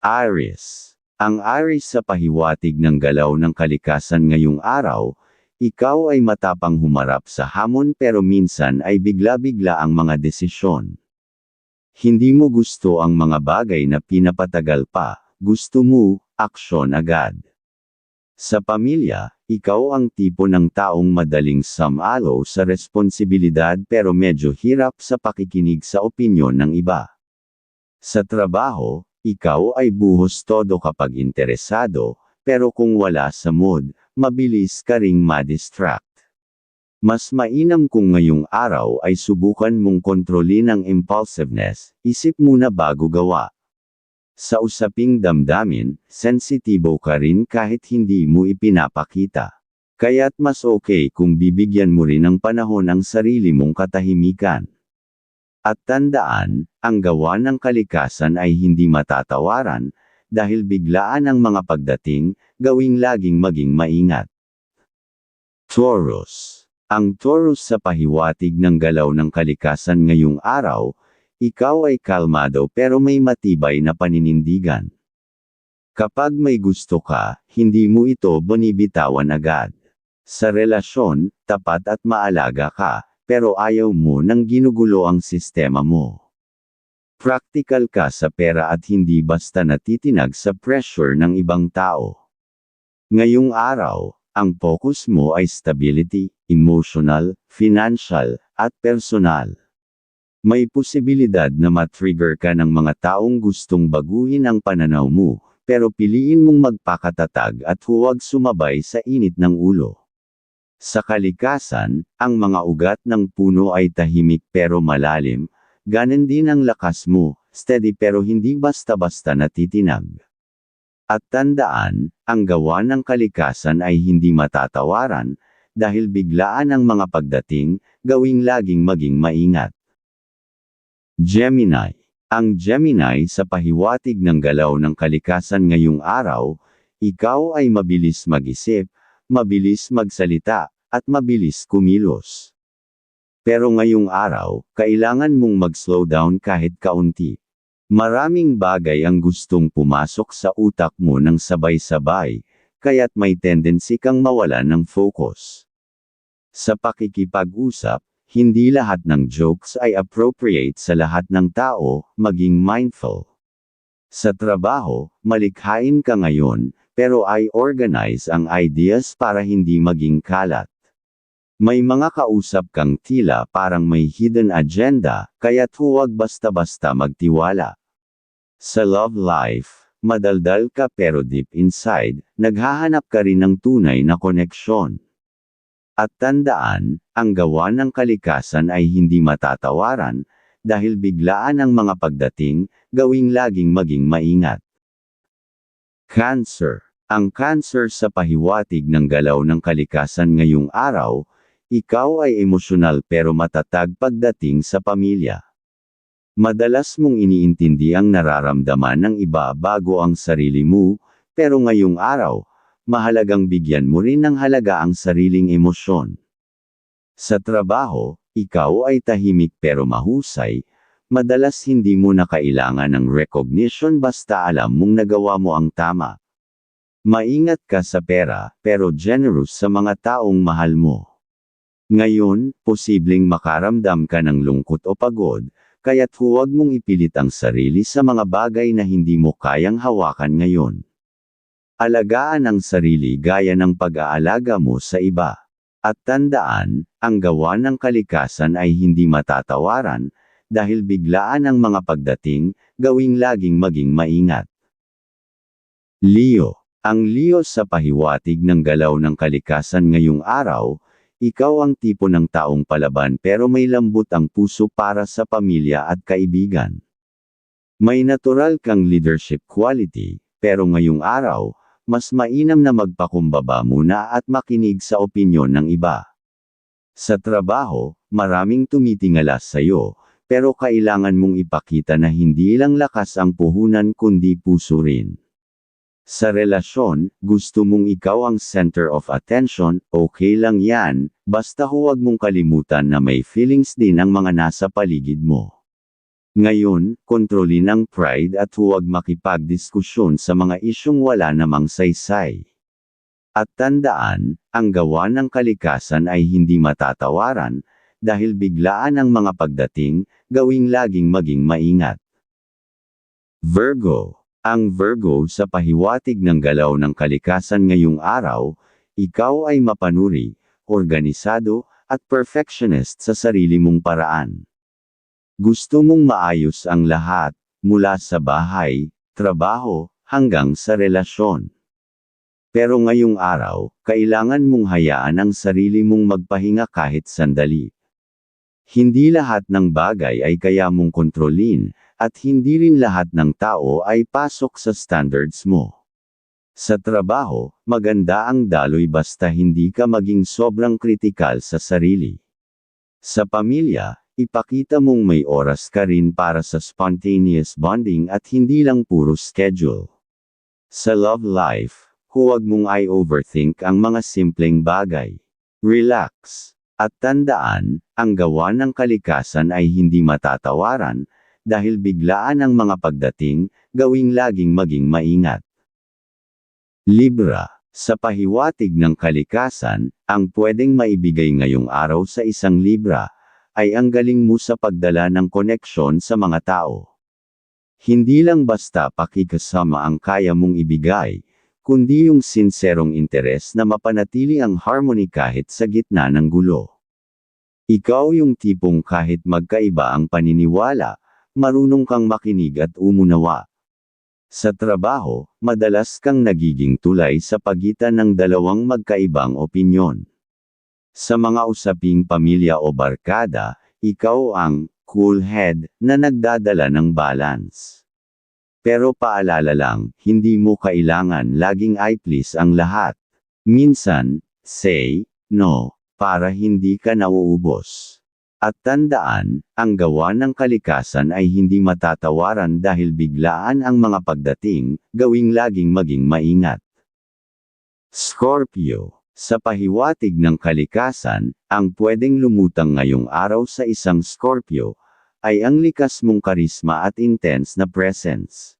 Aries. Ang Aries sa pahiwatig ng galaw ng kalikasan ngayong araw, ikaw ay matapang humarap sa hamon pero minsan ay bigla-bigla ang mga desisyon. Hindi mo gusto ang mga bagay na pinapatagal pa, gusto mo, aksyon agad. Sa pamilya, ikaw ang tipo ng taong madaling samalo sa responsibilidad pero medyo hirap sa pakikinig sa opinyon ng iba. Sa trabaho, ikaw ay buhos todo kapag interesado, pero kung wala sa mood, mabilis ka ring madistract. Mas mainam kung ngayong araw ay subukan mong kontrolin ang impulsiveness, isip muna bago gawa. Sa usaping damdamin, sensitibo ka rin kahit hindi mo ipinapakita. Kaya't mas okay kung bibigyan mo rin ng panahon ang sarili mong katahimikan. At tandaan, ang gawa ng kalikasan ay hindi matatawaran, dahil biglaan ang mga pagdating, gawing laging maging maingat. Taurus. Ang Taurus sa pahiwatig ng galaw ng kalikasan ngayong araw, ikaw ay kalmado pero may matibay na paninindigan. Kapag may gusto ka, hindi mo ito bonibitawan agad. Sa relasyon, tapat at maalaga ka, pero ayaw mo nang ginugulo ang sistema mo. Practical ka sa pera at hindi basta natitinag sa pressure ng ibang tao. Ngayong araw, ang focus mo ay stability, emotional, financial, at personal. May posibilidad na matrigger ka ng mga taong gustong baguhin ang pananaw mo, pero piliin mong magpakatatag at huwag sumabay sa init ng ulo. Sa kalikasan, ang mga ugat ng puno ay tahimik pero malalim, ganon din ang lakas mo, steady pero hindi basta-basta natitinag. At tandaan, ang gawa ng kalikasan ay hindi matatawaran, dahil biglaan ang mga pagdating, gawing laging maging maingat. Gemini. Ang Gemini sa pahiwatig ng galaw ng kalikasan ngayong araw, ikaw ay mabilis mag-isip, mabilis magsalita, at mabilis kumilos. Pero ngayong araw, kailangan mong mag-slow down kahit kaunti. Maraming bagay ang gustong pumasok sa utak mo ng sabay-sabay, kaya't may tendency kang mawala ng focus. Sa pakikipag-usap, hindi lahat ng jokes ay appropriate sa lahat ng tao, maging mindful. Sa trabaho, malikhain ka ngayon, pero ay organize ang ideas para hindi maging kalat. May mga kausap kang tila parang may hidden agenda, kaya't huwag basta-basta magtiwala. Sa love life, madaldal ka pero deep inside, naghahanap ka rin ng tunay na koneksyon. At tandaan, ang gawa ng kalikasan ay hindi matatawaran, dahil biglaan ang mga pagdating, gawing laging maging maingat. Cancer. Ang cancer sa pahiwatig ng galaw ng kalikasan ngayong araw, ikaw ay emosyonal pero matatag pagdating sa pamilya. Madalas mong iniintindi ang nararamdaman ng iba bago ang sarili mo, pero ngayong araw, mahalagang bigyan mo rin ng halaga ang sariling emosyon. Sa trabaho, ikaw ay tahimik pero mahusay, madalas hindi mo na kailangan ng recognition basta alam mong nagawa mo ang tama. Maingat ka sa pera, pero generous sa mga taong mahal mo. Ngayon, posibleng makaramdam ka ng lungkot o pagod, kaya't huwag mong ipilit ang sarili sa mga bagay na hindi mo kayang hawakan ngayon. Alagaan ang sarili gaya ng pag-aalaga mo sa iba. At tandaan, ang gawa ng kalikasan ay hindi matatawaran, dahil biglaan ang mga pagdating, gawing laging maging maingat. Leo. Ang Leo sa pahiwatig ng galaw ng kalikasan ngayong araw, ikaw ang tipo ng taong palaban pero may lambot ang puso para sa pamilya at kaibigan. May natural kang leadership quality, pero ngayong araw, mas mainam na magpakumbaba muna at makinig sa opinyon ng iba. Sa trabaho, maraming tumitingala sa iyo, pero kailangan mong ipakita na hindi lang lakas ang puhunan kundi puso rin. Sa relasyon, gusto mong ikaw ang center of attention, okay lang yan, basta huwag mong kalimutan na may feelings din ang mga nasa paligid mo. Ngayon, kontrolin ang pride at huwag makipagdiskusyon sa mga isyong wala namang saysay. At tandaan, ang gawa ng kalikasan ay hindi matatawaran, dahil biglaan ang mga pagdating, gawing laging maging maingat. Virgo Ang Virgo sa pahiwatig ng galaw ng kalikasan ngayong araw, ikaw ay mapanuri, organisado, at perfectionist sa sarili mong paraan. Gusto mong maayos ang lahat, mula sa bahay, trabaho, hanggang sa relasyon. Pero ngayong araw, kailangan mong hayaan ang sarili mong magpahinga kahit sandali. Hindi lahat ng bagay ay kaya mong kontrolin, at hindi rin lahat ng tao ay pasok sa standards mo. Sa trabaho, maganda ang daloy basta hindi ka maging sobrang kritikal sa sarili. Sa pamilya, ipakita mong may oras ka rin para sa spontaneous bonding at hindi lang puro schedule. Sa love life, huwag mong i-overthink ang mga simpleng bagay. Relax. At tandaan, ang gawa ng kalikasan ay hindi matatawaran, dahil biglaan ang mga pagdating, gawing laging maging maingat. Libra, sa pahiwatig ng kalikasan, ang pwedeng maibigay ngayong araw sa isang Libra, ay ang galing mo sa pagdala ng koneksyon sa mga tao. Hindi lang basta pakikasama ang kaya mong ibigay, kundi yung sinserong interes na mapanatili ang harmony kahit sa gitna ng gulo. Ikaw yung tipong kahit magkaiba ang paniniwala, marunong kang makinig at umunawa. Sa trabaho, madalas kang nagiging tulay sa pagitan ng dalawang magkaibang opinyon. Sa mga usaping pamilya o barkada, ikaw ang cool head na nagdadala ng balance. Pero paalala lang, hindi mo kailangan laging i-please ang lahat. Minsan, say no para hindi ka nauubos. At tandaan, ang gawa ng kalikasan ay hindi matatawaran dahil biglaan ang mga pagdating, gawing laging maging maingat. Scorpio sa pahiwatig ng kalikasan, ang pwedeng lumutang ngayong araw sa isang Scorpio, ay ang likas mong karisma at intense na presence.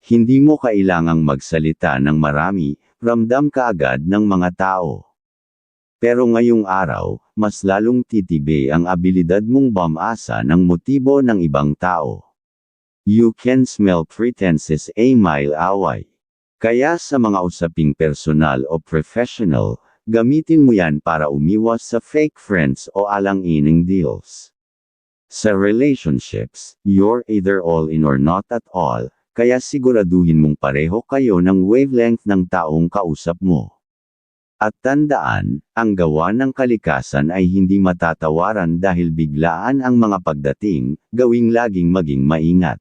Hindi mo kailangang magsalita ng marami, ramdam ka agad ng mga tao. Pero ngayong araw, mas lalong titibe ang abilidad mong bamasa ng motibo ng ibang tao. You can smell pretenses a mile away. Kaya sa mga usaping personal o professional, gamitin mo yan para umiwas sa fake friends o alang-ining deals. Sa relationships, you're either all in or not at all, kaya siguraduhin mong pareho kayo ng wavelength ng taong kausap mo. At tandaan, ang gawa ng kalikasan ay hindi matatawaran dahil biglaan ang mga pagdating, gawing laging maging maingat.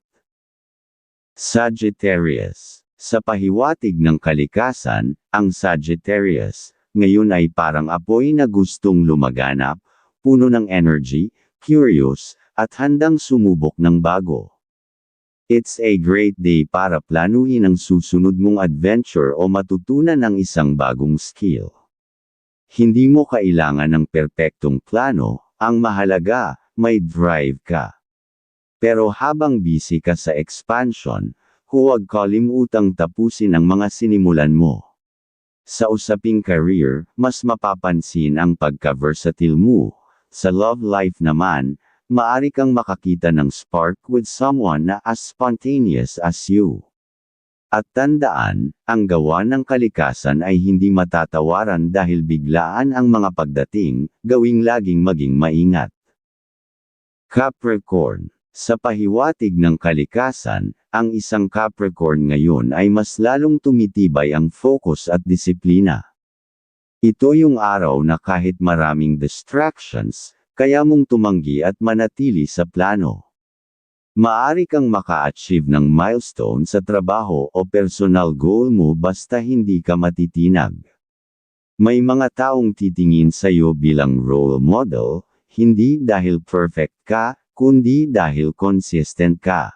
Sagittarius sa pahiwatig ng kalikasan, ang Sagittarius, ngayon ay parang apoy na gustong lumaganap, puno ng energy, curious, at handang sumubok ng bago. It's a great day para planuhin ang susunod mong adventure o matutunan ng isang bagong skill. Hindi mo kailangan ng perpektong plano, ang mahalaga, may drive ka. Pero habang busy ka sa expansion, huwag kalimutang tapusin ang mga sinimulan mo. Sa usaping career, mas mapapansin ang pagka-versatile mo. Sa love life naman, maari kang makakita ng spark with someone na as spontaneous as you. At tandaan, ang gawa ng kalikasan ay hindi matatawaran dahil biglaan ang mga pagdating, gawing laging maging maingat. Capricorn sa pahiwatig ng kalikasan, ang isang Capricorn ngayon ay mas lalong tumitibay ang focus at disiplina. Ito yung araw na kahit maraming distractions, kaya mong tumanggi at manatili sa plano. Maari kang maka-achieve ng milestone sa trabaho o personal goal mo basta hindi ka matitinag. May mga taong titingin sa iyo bilang role model, hindi dahil perfect ka, kundi dahil consistent ka.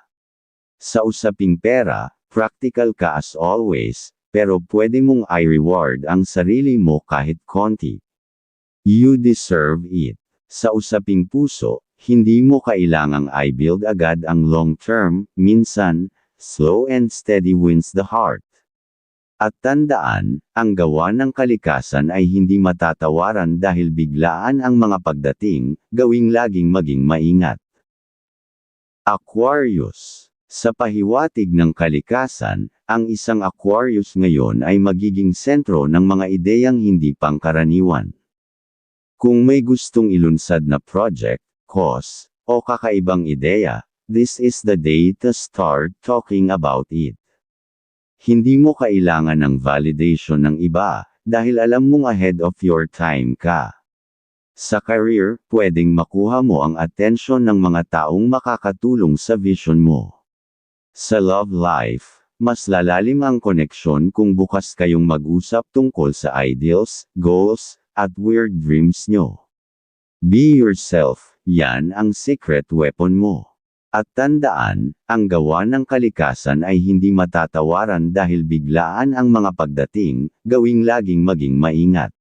Sa usaping pera, practical ka as always, pero pwede mong i-reward ang sarili mo kahit konti. You deserve it. Sa usaping puso, Hindi mo kailangang i-build agad ang long term, minsan, slow and steady wins the heart. At tandaan, ang gawa ng kalikasan ay hindi matatawaran dahil biglaan ang mga pagdating, gawing laging maging maingat. Aquarius Sa pahiwatig ng kalikasan, ang isang Aquarius ngayon ay magiging sentro ng mga ideyang hindi pangkaraniwan. Kung may gustong ilunsad na project, cause, o kakaibang ideya, this is the day to start talking about it. Hindi mo kailangan ng validation ng iba, dahil alam mong ahead of your time ka. Sa career, pwedeng makuha mo ang atensyon ng mga taong makakatulong sa vision mo. Sa love life, mas lalalim ang koneksyon kung bukas kayong mag-usap tungkol sa ideals, goals, at weird dreams nyo. Be yourself, yan ang secret weapon mo. At tandaan, ang gawa ng kalikasan ay hindi matatawaran dahil biglaan ang mga pagdating, gawing laging maging maingat.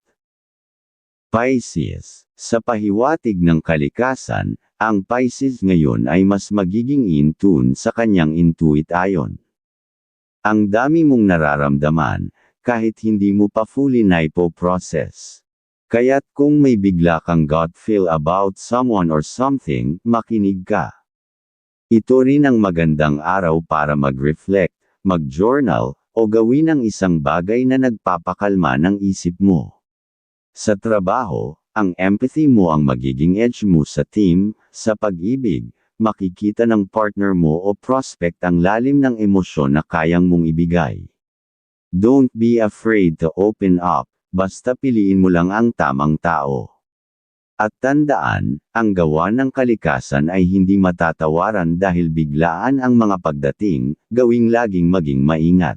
Pisces Sa pahiwatig ng kalikasan, ang Pisces ngayon ay mas magiging in tune sa kanyang intuit ayon. Ang dami mong nararamdaman, kahit hindi mo pa fully naipo-process. Kaya't kung may bigla kang gut feel about someone or something, makinig ka. Ito rin ang magandang araw para mag-reflect, mag-journal, o gawin ang isang bagay na nagpapakalma ng isip mo. Sa trabaho, ang empathy mo ang magiging edge mo sa team, sa pag-ibig, makikita ng partner mo o prospect ang lalim ng emosyon na kayang mong ibigay. Don't be afraid to open up, basta piliin mo lang ang tamang tao. At tandaan, ang gawa ng kalikasan ay hindi matatawaran dahil biglaan ang mga pagdating, gawing laging maging maingat.